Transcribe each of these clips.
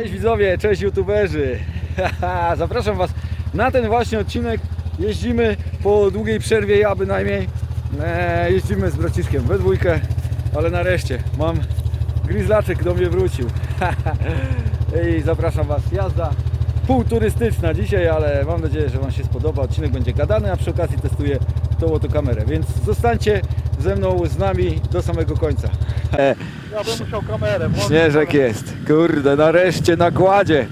Cześć widzowie, cześć youtuberzy. Zapraszam was na ten właśnie odcinek. Jeździmy po długiej przerwie, ja bynajmniej. E, jeździmy z braciszkiem we dwójkę, ale nareszcie mam grizlaczek do mnie wrócił. I zapraszam was, jazda półturystyczna dzisiaj, ale mam nadzieję, że wam się spodoba. Odcinek będzie gadany, a przy okazji testuję tą oto kamerę, więc zostańcie ze mną, z nami do samego końca. Ja bym musiał kamerę włączyć. Śnieżek jest. Kurde, nareszcie na kładzie.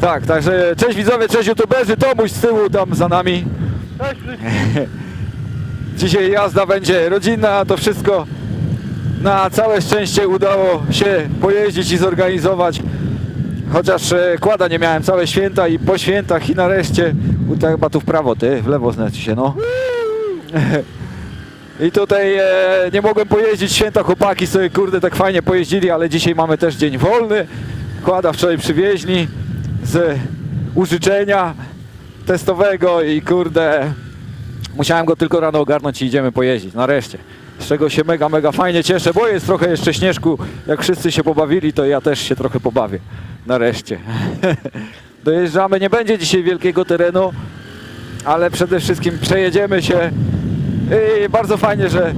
Tak, także cześć widzowie, cześć youtuberzy, Tomuś z tyłu tam za nami. Cześć. Dzisiaj jazda będzie rodzinna, to wszystko na całe szczęście udało się pojeździć i zorganizować. Chociaż e, kłada nie miałem całe święta i po świętach i nareszcie, u, tak chyba tu w prawo ty, w lewo znaczy się no. I tutaj e, nie mogłem pojeździć święta, chłopaki sobie kurde tak fajnie pojeździli, ale dzisiaj mamy też dzień wolny. Kłada wczoraj przywieźli z użyczenia testowego i kurde musiałem go tylko rano ogarnąć i idziemy pojeździć, nareszcie. Z czego się mega, mega fajnie cieszę, bo jest trochę jeszcze śnieżku, jak wszyscy się pobawili, to ja też się trochę pobawię, nareszcie. Dojeżdżamy, nie będzie dzisiaj wielkiego terenu, ale przede wszystkim przejedziemy się i bardzo fajnie, że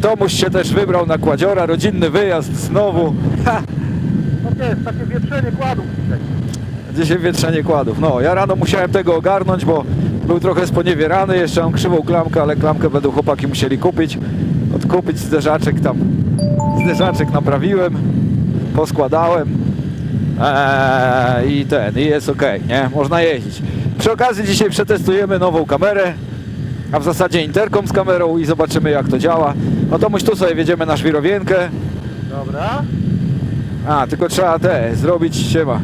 Tomuś się też wybrał na kładziora, rodzinny wyjazd znowu. Ha, No jest, takie wietrzenie kładów dzisiaj. dzisiaj wietrzenie kładów. No, ja rano musiałem tego ogarnąć, bo był trochę sponiewierany, jeszcze mam krzywą klamkę, ale klamkę będą chłopaki musieli kupić. Odkupić zderzaczek tam. Zderzaczek naprawiłem, poskładałem eee, i ten, i jest ok, nie? Można jeździć. Przy okazji dzisiaj przetestujemy nową kamerę, a w zasadzie interkom z kamerą i zobaczymy jak to działa. No to muś tu sobie wjedziemy na szwirowienkę. Dobra. A, tylko trzeba te zrobić, siema.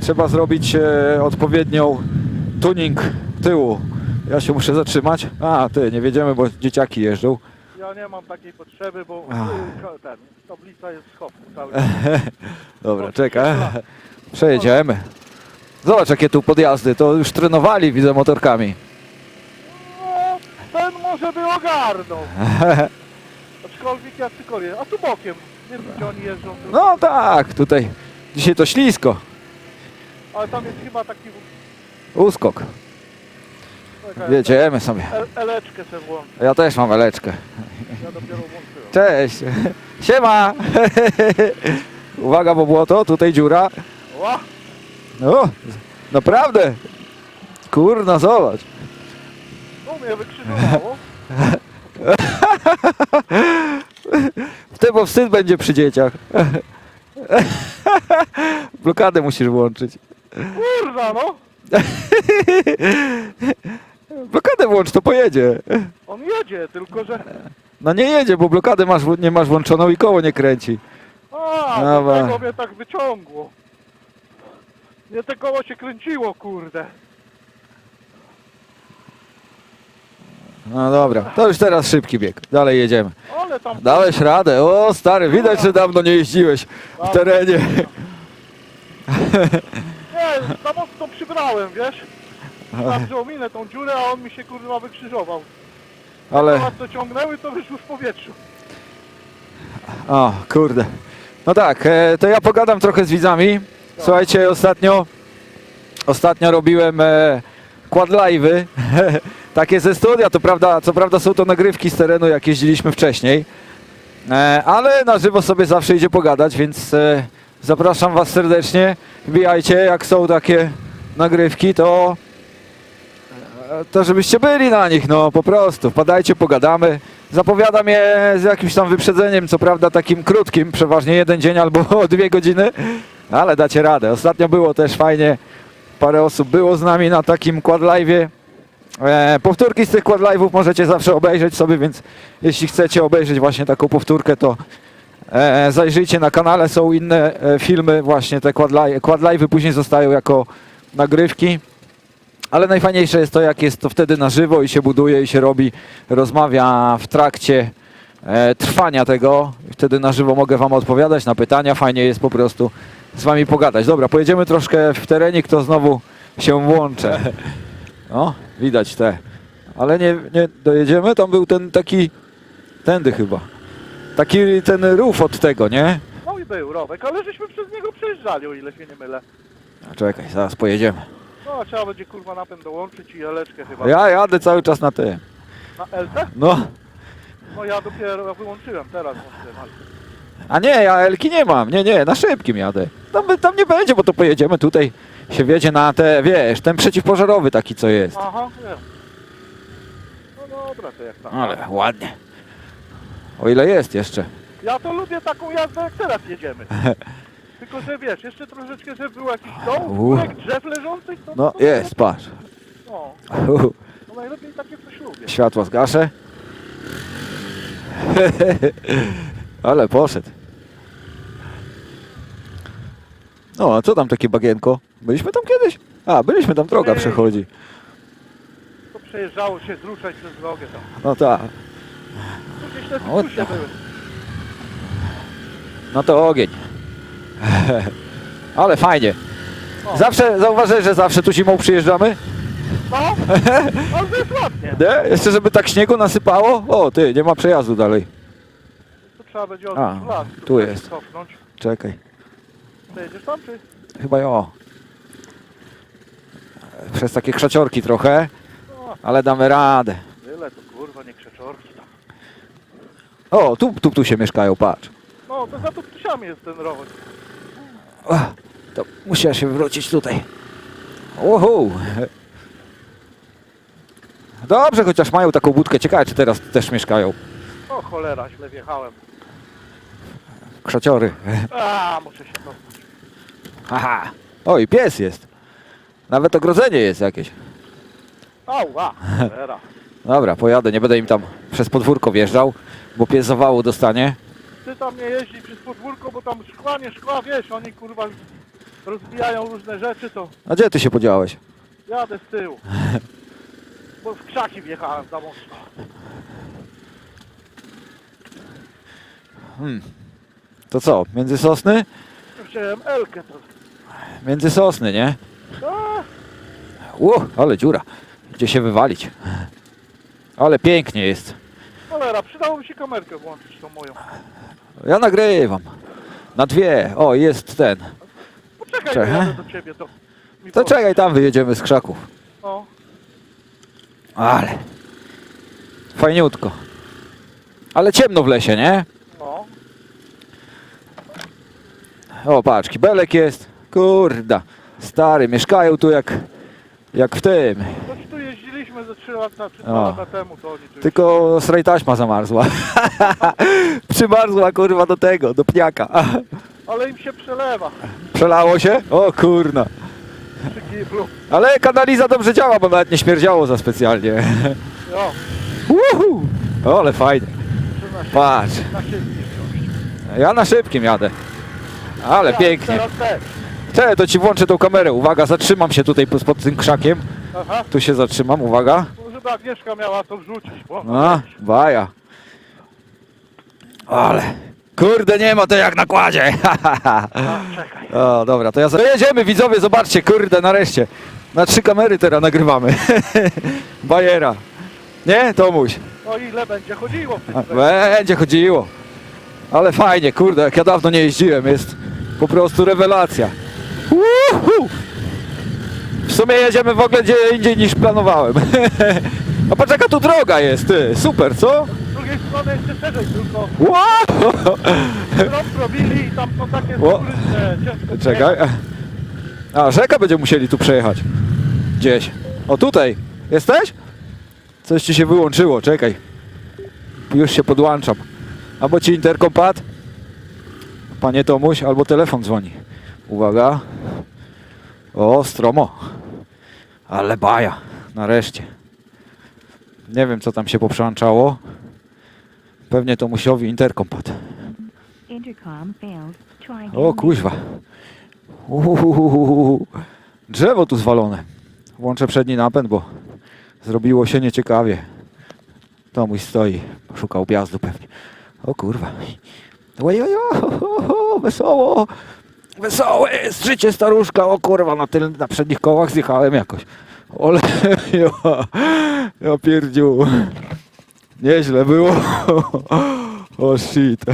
Trzeba zrobić e, odpowiednią tuning tyłu. Ja się muszę zatrzymać. A, ty, nie wiedziemy, bo dzieciaki jeżdżą. Ja nie mam takiej potrzeby, bo Ach. y, ten, tablica jest w schowku cały Dobra, czekaj. Przejedziemy. Zobacz, jakie tu podjazdy. To już trenowali, widzę, motorkami. No, może by ogarnął. Aczkolwiek ja tylko je. A tu bokiem. Nie wiem, gdzie oni jeżdżą. No tak, tutaj. Dzisiaj to ślisko. Ale tam jest chyba taki... Uskok. Czekaj, Jedziemy sobie. e- Eleczkę sobie włączę. Ja też mam eleczkę. Ja dopiero włączyłem. Cześć. Siema. Uwaga, bo błoto, tutaj dziura. Ła! O, naprawdę. Kurna, zobacz. No mnie wykrzyżowało. W tym bo wstyd będzie przy dzieciach. Blokadę musisz włączyć. Kurwa no! Blokadę włącz, to pojedzie. On jedzie, tylko że... No nie jedzie, bo blokadę masz, nie masz włączoną i koło nie kręci. A, Dobra. dlatego mnie tak wyciągło. Nie te koło się kręciło, kurde. No dobra, to już teraz szybki bieg. Dalej jedziemy. Ale tam... Dałeś radę. O, stary, widać, że dawno nie jeździłeś w terenie. Nie, za mocno przybrałem, wiesz? Tam, że ominę tą dziurę, a on mi się kurwa wykrzyżował. Ale, Teraz to ciągnęły, to wyszło w powietrzu. o, kurde. No tak, e, to ja pogadam trochę z widzami. Słuchajcie, ostatnio ostatnio robiłem e, quad live'y, takie ze studia, to prawda, co prawda są to nagrywki z terenu, jak jeździliśmy wcześniej, e, ale na żywo sobie zawsze idzie pogadać, więc e, zapraszam Was serdecznie, wbijajcie, jak są takie nagrywki, to e, to żebyście byli na nich, no po prostu, wpadajcie, pogadamy. Zapowiadam je z jakimś tam wyprzedzeniem, co prawda takim krótkim, przeważnie jeden dzień albo dwie godziny, ale dacie radę. Ostatnio było też fajnie, parę osób było z nami na takim quad live'ie. E, powtórki z tych quad live'ów możecie zawsze obejrzeć sobie, więc jeśli chcecie obejrzeć właśnie taką powtórkę, to e, zajrzyjcie na kanale, są inne e, filmy, właśnie te quad, li- quad live'y później zostają jako nagrywki. Ale najfajniejsze jest to, jak jest to wtedy na żywo i się buduje i się robi, rozmawia w trakcie e, trwania tego. Wtedy na żywo mogę Wam odpowiadać na pytania. Fajnie jest po prostu z Wami pogadać. Dobra, pojedziemy troszkę w terenie, kto znowu się włączy. O, widać te. Ale nie, nie dojedziemy, tam był ten taki, tędy chyba. Taki ten rów od tego, nie? No i był rowek, ale żeśmy przez niego przejeżdżali, o ile się nie mylę. Czekaj, zaraz pojedziemy. No, trzeba będzie kurwa napęd dołączyć i eleczkę chyba. Ja jadę cały czas na tym. Na LT? No, No ja dopiero wyłączyłem, teraz włączyłem. ale- a nie, ja Elki nie mam. Nie, nie, na szybkim jadę. Tam, tam nie będzie, bo to pojedziemy tutaj. Się wiedzie na te, wiesz, ten przeciwpożarowy taki co jest. Aha, wiem. No dobra, to jak tam. Ale ładnie. O ile jest jeszcze. Ja to lubię taką jazdę, jak teraz jedziemy. Tylko, że wiesz, jeszcze troszeczkę, żeby był jakiś U. jak drzew leżących, to... No to jest, patrz. No, no najlepiej takie coś lubię. Światło zgaszę. Ale poszedł. No, a co tam takie bagienko? Byliśmy tam kiedyś? A, byliśmy tam, droga Nie. przechodzi. To przejeżdżało się zruszać przez drogę tam. No tak, Tu gdzieś te O, dyskusje tak. były. no to ogień. Ale fajnie. O. Zawsze, zauważyłeś, że zawsze tu zimą przyjeżdżamy? No, ale to jest ładnie. Nie? Jeszcze żeby tak śniegu nasypało? O, ty, nie ma przejazdu dalej. Tu trzeba będzie A, od las. tu jest. Cofnąć. Czekaj, To jedziesz tam, czy? chyba ja. Przez takie krzaciorki trochę, ale damy radę. tyle to kurwa, nie krzeczorki tam. O, tu, tu, tu się mieszkają, patrz. No, to za tu ptysiami jest ten rowek. Ach, To muszę się wrócić tutaj. Uhu. Dobrze, chociaż mają taką budkę. Ciekawe, czy teraz też mieszkają. O cholera, źle wjechałem. Krzaciory. A, muszę się cofnąć. Haha. Oj, pies jest. Nawet ogrodzenie jest jakieś. Ała, cholera. Dobra, pojadę, nie będę im tam przez podwórko wjeżdżał, bo pies zawału dostanie. Ty tam nie jeździ przez podwórko, bo tam szkła, nie szkła, wiesz, oni kurwa rozbijają różne rzeczy, to A gdzie ty się podziałeś? jadę z tyłu. Bo w krzaki wjechałem za mocno. Hmm. To co, między sosny? Wziąłem Elkę to. Między sosny, nie? Ło, ale dziura. Gdzie się wywalić? Ale pięknie jest. cholera, przydało mi się kamerkę włączyć tą moją. Ja nagrywam. Na dwie. O, jest ten. Poczekaj, Czekaj. jadę do ciebie, to mi To powiedz. czekaj, tam wyjedziemy z krzaków. No, Ale. Fajniutko. Ale ciemno w lesie, nie? no. O, patrz, kibelek jest. Kurda. Stary, mieszkają tu jak, jak w tym. To tu jeździliśmy ze 3 lata czy 2 O. lata temu, to oni tu Tylko sraj taśma zamarzła. Przymarzła kurwa do tego, do pniaka. Ale im się przelewa Przelało się? O kurna. przy kiblu. Ale kanaliza dobrze działa, bo nawet nie śmierdziało za specjalnie. Uhu. O, ale fajnie. Patrz. na siebie wziąć. Ja na szybkim jadę. Ale pięknie. Teraz też. Czekaj, to ci włączę tą kamerę. Uwaga, zatrzymam się tutaj pod tym krzakiem. Aha, Tu się zatrzymam, uwaga. żeby Agnieszka miała to wrzucić, bo A, baja. Ale. Kurde, nie ma to jak na kładzie. A, czekaj. o, dobra, to ja. za- To jedziemy, widzowie, zobaczcie, kurde, nareszcie. Na trzy kamery teraz nagrywamy. Bajera. Nie, Tomuś? O ile będzie chodziło w tym A. Będzie chodziło. Ale fajnie, kurde, jak ja dawno nie jeździłem, jest po prostu rewelacja. Uhu! W sumie jedziemy w ogóle gdzie indziej niż planowałem. A patrz jaka tu droga jest, ty. Super, co? Z drugiej strony jeszcze szerzej tylko. Wow! Drop robili i tam są takie O. góry, że ciężko Czekaj. A, rzekę będziemy musieli tu przejechać. Gdzieś. O, tutaj. Jesteś? Coś ci się wyłączyło, czekaj. Już się podłączam. Albo ci interkom padł? Panie Tomuś, albo telefon dzwoni. Uwaga. O, stromo. Ale baja. Nareszcie. Nie wiem, co tam się poprzełączało. Pewnie Tomusiowi interkom padł. O kuźwa. Uhuhuhuhu. Drzewo tu zwalone. Włączę przedni napęd, bo zrobiło się nieciekawie. Tomuś stoi, szukał objazdu pewnie. O kurwa. Ojojo, wesoło. Wesołe jest życie staruszka. O kurwa, na, tyl, na przednich kołach zjechałem jakoś. Ole, ja, ja pierdziu. Nieźle było. O shit.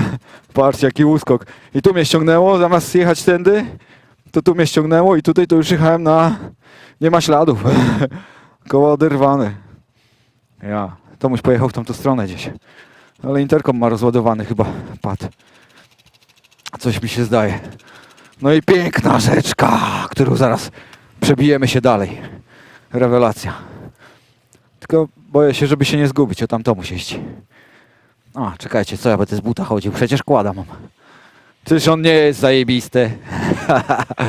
Patrzcie, jaki uskok. I tu mnie ściągnęło, zamiast jechać tędy, to tu mnie ściągnęło i tutaj to już jechałem na... Nie ma śladów. Koło oderwane. Ja. Tomuś pojechał w tamtą stronę gdzieś. Ale interkom ma rozładowany chyba. Pad. Coś mi się zdaje. No i piękna rzeczka, którą zaraz przebijemy się dalej. Rewelacja. Tylko boję się, żeby się nie zgubić. O tam to musi iść. A, czekajcie, co ja będę z buta chodził? Przecież kłada mam. Czyż on nie jest zajebisty?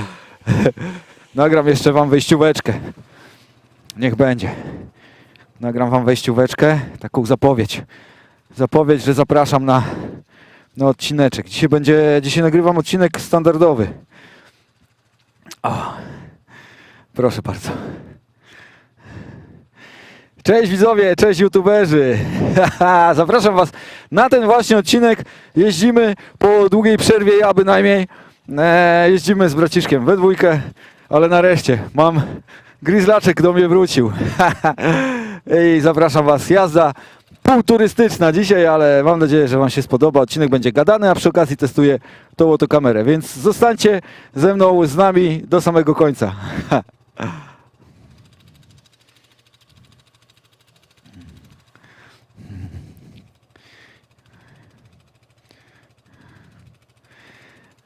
Nagram jeszcze wam wejścióweczkę. Niech będzie. Nagram wam wejścióweczkę, taką zapowiedź. Zapowiedź, że zapraszam na, na odcineczek. Dzisiaj będzie, dzisiaj nagrywam odcinek standardowy. O, proszę bardzo. Cześć widzowie, cześć youtuberzy. Zapraszam was na ten właśnie odcinek. Jeździmy po długiej przerwie, ja bynajmniej. E, jeździmy z braciszkiem we dwójkę, ale nareszcie mam grizlaczek do mnie wrócił. I zapraszam was. Jazda półturystyczna dzisiaj, ale mam nadzieję, że wam się spodoba. Odcinek będzie gadany, a przy okazji testuję tą oto kamerę, więc zostańcie ze mną, z nami do samego końca.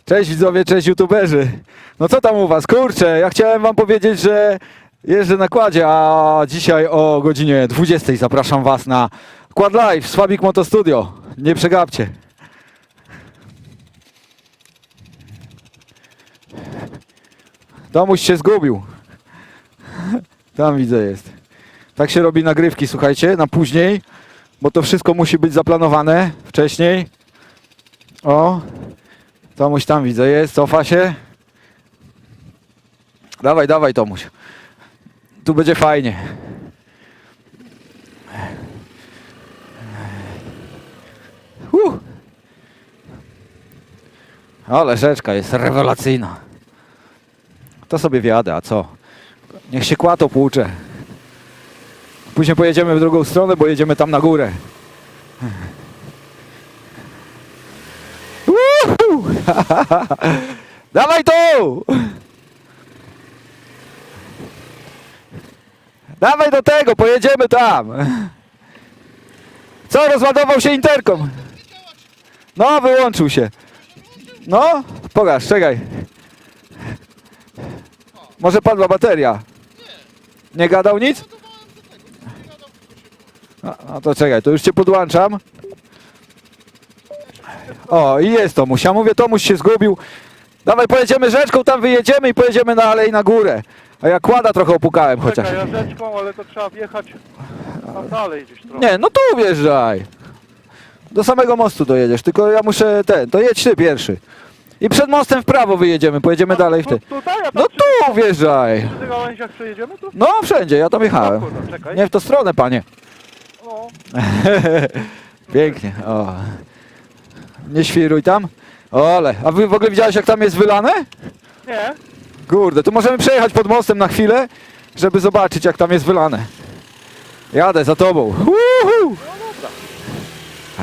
Cześć widzowie, cześć youtuberzy. No co tam u was? Kurczę, ja chciałem wam powiedzieć, że jeżdżę na kładzie, a dzisiaj o godzinie 20 zapraszam was na Quad Live Swabik Moto Studio. Nie przegapcie. Tomuś się zgubił. Tam widzę jest. Tak się robi nagrywki, słuchajcie, na później, bo to wszystko musi być zaplanowane wcześniej. O, Tomuś tam widzę jest, cofa się. Dawaj, dawaj Tomuś. Tu będzie fajnie. Ale rzeczka jest rewelacyjna. To sobie wjadę, a co? Niech się kłato płucze. Później pojedziemy w drugą stronę, bo jedziemy tam na górę. Dawaj tu! Dawaj do tego, pojedziemy tam. Co, rozładował się interkom? No, wyłączył się. No, pokaż, czekaj. Może padła bateria? Nie gadał nic? No, no to czekaj, to już cię podłączam. O, i jest Tomuś. Ja mówię, Tomuś się zgubił. Dawaj, pojedziemy rzeczką, tam wyjedziemy i pojedziemy dalej na górę. A ja kłada trochę opukałem chociaż. Czekaj, ja rzeczką, ale to trzeba wjechać tam dalej gdzieś trochę. Nie, no tu wjeżdżaj. Do samego mostu dojedziesz, tylko ja muszę ten, to jedź ty pierwszy. I przed mostem w prawo wyjedziemy, pojedziemy dalej w Tu, ty. tutaj, a tam No tu wjeżdżaj. przy tych gałęziach przejedziemy tu? No wszędzie, ja tam jechałem. O kurwa, czekaj. Nie w tą stronę, panie. No, Pięknie, o. Nie świruj tam. Ole, a wy w ogóle widziałeś jak tam jest wylane? nie. Kurde, tu możemy przejechać pod mostem na chwilę, żeby zobaczyć jak tam jest wylane. Jadę za tobą. Uhu!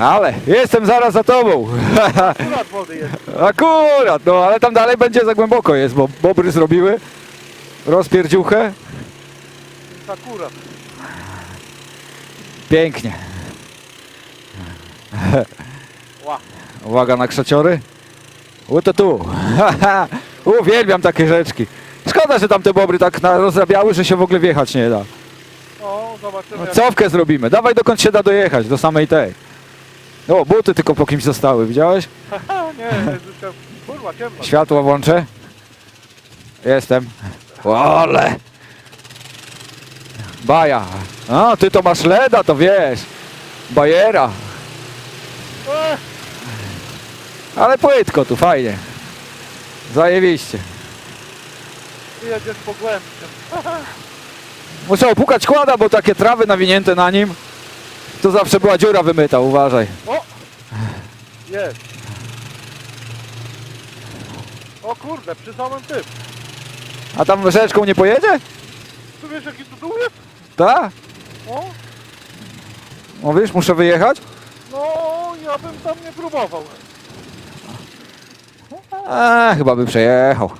Ale jestem zaraz za tobą. Akurat wody jest. Akurat, no ale tam dalej będzie za głęboko jest, bo bobry zrobiły rozpierdziuchę. Akurat. Pięknie. Ła. Uwaga na krzaciory. U to tu. Uwielbiam takie rzeczki. Szkoda, że tam te bobry tak rozrabiały, że się w ogóle wjechać nie da. No, zobaczymy. Cofkę zrobimy. Dawaj dokąd się da dojechać, do samej tej. O, buty tylko po kimś zostały, widziałeś? Haha, nie, kurwa ciemno. Światło włączę. Jestem. Ole! Baja. A, ty to masz leda, to wiesz. Bajera. Ale płytko tu, fajnie. Zajebiście. ty jedziesz po głębszym. Muszę opukać kłada, bo takie trawy nawinięte na nim. To zawsze była dziura wymyta, uważaj. O! Jest. O kurde, przy samym tym. A tam rzeczką nie pojedzie? Tu wiesz jaki tu dół jest? Tak? O, Mówisz, muszę wyjechać? no Ja bym tam nie próbował. A, chyba by przejechał.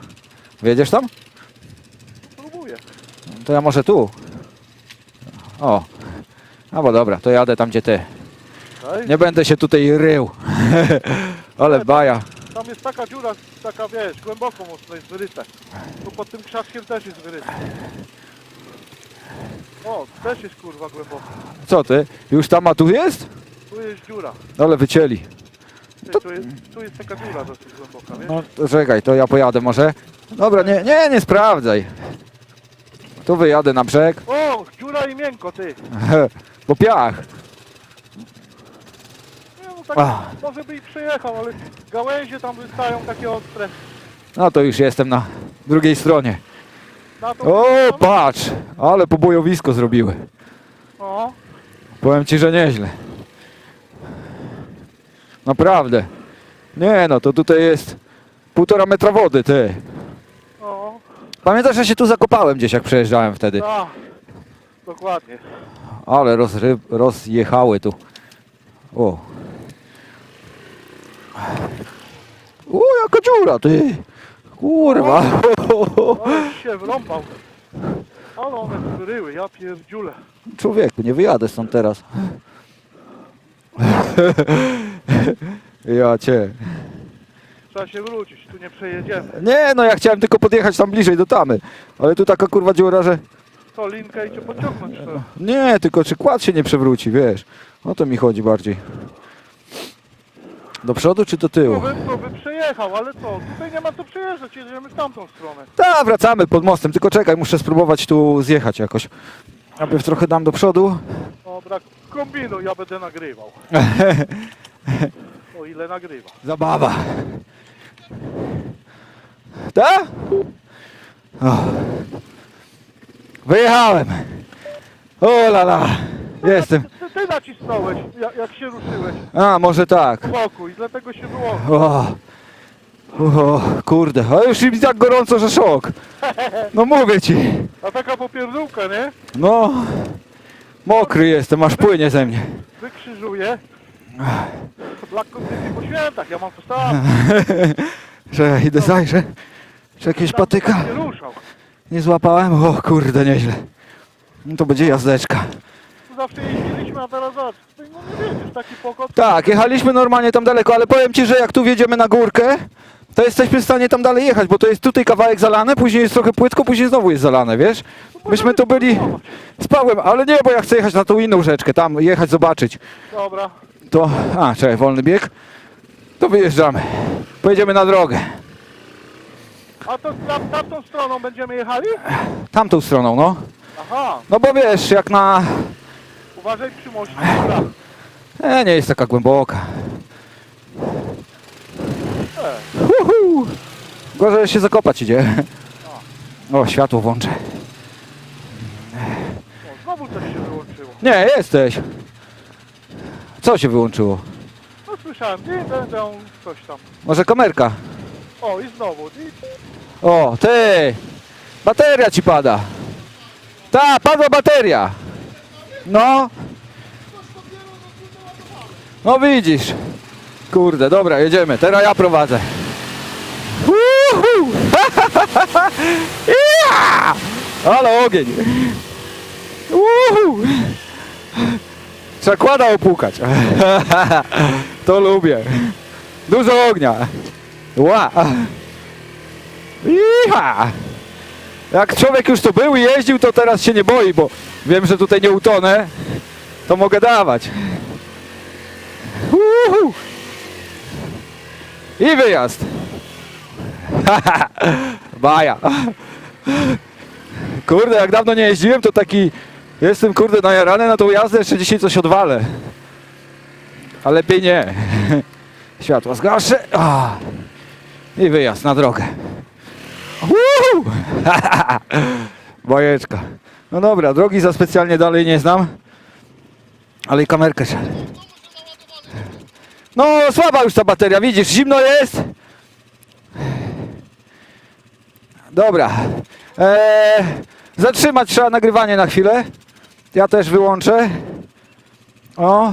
Wiedziesz tam? Próbuję. To ja może tu. O. No bo dobra, to jadę tam gdzie ty. Nie będę się tutaj rył. Ale baja. Tam jest taka dziura, taka wiesz, głęboko mocno jest wyryte. Tu pod tym krzaczkiem też jest wyryte. O, też jest kurwa głęboko. Co ty? Już tam a tu jest? Tu jest dziura. Ale wycięli. Ty, tu, jest, tu jest taka dziura dosyć głęboka, wiesz? No to czekaj, to ja pojadę może. Dobra, nie, nie, nie sprawdzaj. Tu wyjadę na brzeg. O, dziura i miękko, ty. Bo piach. Nie, no tak, Ach. może by i przejechał, ale gałęzie tam wystają takie ostre. No to już jestem na drugiej stronie. Na O, patrz! Ale pobojowisko zrobiły. O, Powiem ci, że nieźle. Naprawdę. Nie no, to tutaj jest półtora metra wody, ty. Pamiętasz, że się tu zakopałem gdzieś, jak przejeżdżałem wtedy? a, dokładnie. Ale rozry, rozjechały tu. O. O, jaka dziura, ty. Kurwa. Ale się wrąbał. Ale one wyryły, ja pierdziule. Człowieku, nie wyjadę stąd teraz. Ja cię. Trzeba się wrócić, tu nie przejedziemy. Nie, no ja chciałem tylko podjechać tam bliżej do tamy. Ale tu taka kurwa dziura, że... To linkę i cię. Nie, tylko czy kład się nie przewróci, wiesz. O to mi chodzi bardziej. Do przodu czy do tyłu? by, tu by przejechał, ale co? Tutaj nie ma co przejeżdżać, jedziemy w tamtą stronę. Tak, wracamy pod mostem, tylko czekaj, muszę spróbować tu zjechać jakoś. Najpierw trochę dam do przodu. Dobra, kombinuj, ja będę nagrywał. O ile nagrywa. Zabawa. O. Wyjechałem. O la la. Jestem. Ty, ty nacisnąłeś, jak, jak się ruszyłeś A, może tak. i dlatego się wyłączył. O. O, kurde, a już mi tak gorąco, że szok. No mówię ci. A taka popierdółka, nie? No. Mokry jestem, aż płynie ze mnie. Wykrzyżuje. Black Condition po świętach, ja mam to sam. Że idę zajrzę. Czy jakieś patyka? Nie ruszał. Nie złapałem? O kurde, nieźle. No to będzie jazdeczka. Tu zawsze jeździliśmy, a teraz zobacz. No nie wiedziesz, taki pokot. Tak, jechaliśmy normalnie tam daleko, ale powiem ci, że jak tu wjedziemy na górkę, to jesteśmy w stanie tam dalej jechać, bo to jest tutaj kawałek zalane, później jest trochę płytko, później znowu jest zalane, wiesz? Myśmy tu byli z Pawłem, ale nie, bo ja chcę jechać na tą inną rzeczkę, tam jechać, zobaczyć. Dobra. To, a, czekaj, wolny bieg. To wyjeżdżamy. Pojedziemy na drogę. A to tam, tamtą stroną będziemy jechali? Tamtą stroną, no. Aha, No bo wiesz, jak na... uważaj przy moście. Dobra. E, nie jest taka głęboka. E, Uhu. Gorzej się zakopać idzie. O, światło włączę. o, znowu coś się wyłączyło. Nie, jesteś. Co się wyłączyło? No słyszałem, nie będą coś tam. Może kamerka? O i znowu. I, O, ty! Bateria ci pada. Ta, padła bateria. No. No widzisz. Kurde, dobra, jedziemy. Teraz ja prowadzę. Uhu! Ja! Ale ogień. Uhu! Trzeba opłukać. To lubię. Dużo ognia. Ła! Iha! Jak człowiek już tu był i jeździł, to teraz się nie boi, bo wiem, że tutaj nie utonę, to mogę dawać. Uhu. I wyjazd. Baja. Kurde, jak dawno nie jeździłem, to taki jestem kurde najarany na tą jazdę, jeszcze dzisiaj coś odwalę. A lepiej nie. Światła zgaszę. I wyjazd na drogę. Uhu! Bajeczka. No dobra, drogi za specjalnie dalej nie znam. Ale i kamerkę trzeba. No słaba już ta bateria, widzisz, zimno jest. Dobra. Eee, zatrzymać trzeba nagrywanie na chwilę. Ja też wyłączę. O.